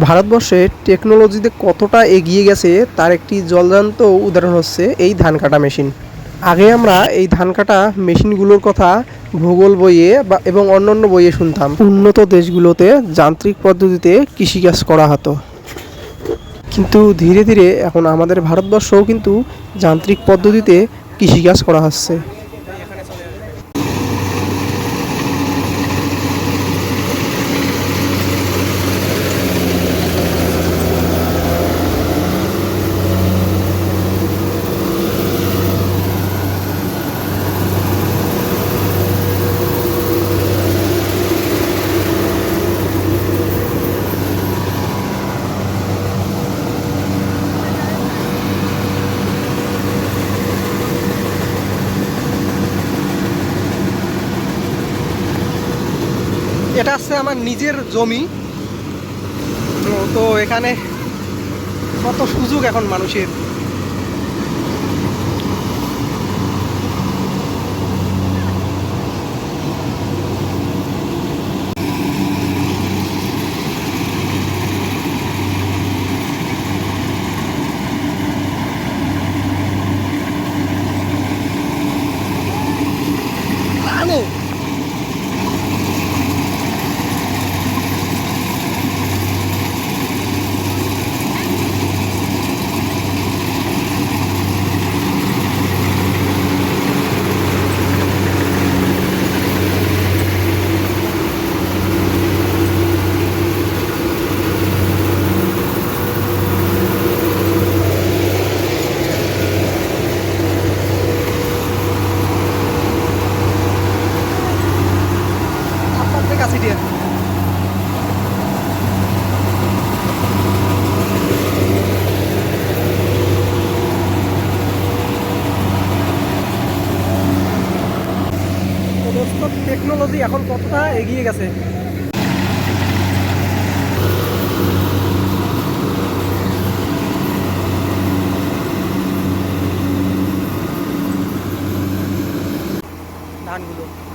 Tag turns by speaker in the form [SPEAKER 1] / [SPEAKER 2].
[SPEAKER 1] ভারতবর্ষে টেকনোলজিতে কতটা এগিয়ে গেছে, তার একটি জলজান্ত উদাহরণ হচ্ছে এই ধান কাটা মেশিন। আগে আমরা এই ধান কাটা মেশিনগুলোর কথা ভূগোল বইয়ে বা এবং অন্যান্য বইয়ে শুনতাম। উন্নত দেশগুলোতে যান্ত্রিক পদ্ধতিতে কৃষিকাজ করা হতো। কিন্তু ধীরে ধীরে এখন আমাদের ভারতবর্ষও কিন্তু যান্ত্রিক পদ্ধতিতে কৃষিকাজ করা হচ্ছে। এটা হচ্ছে আমার নিজের জমি। তো এখানে কত সুযোগ এখন মানুষের। দিয়ে। টেকনোলজি এখন কতটা এগিয়ে গেছে? ধানগুলো।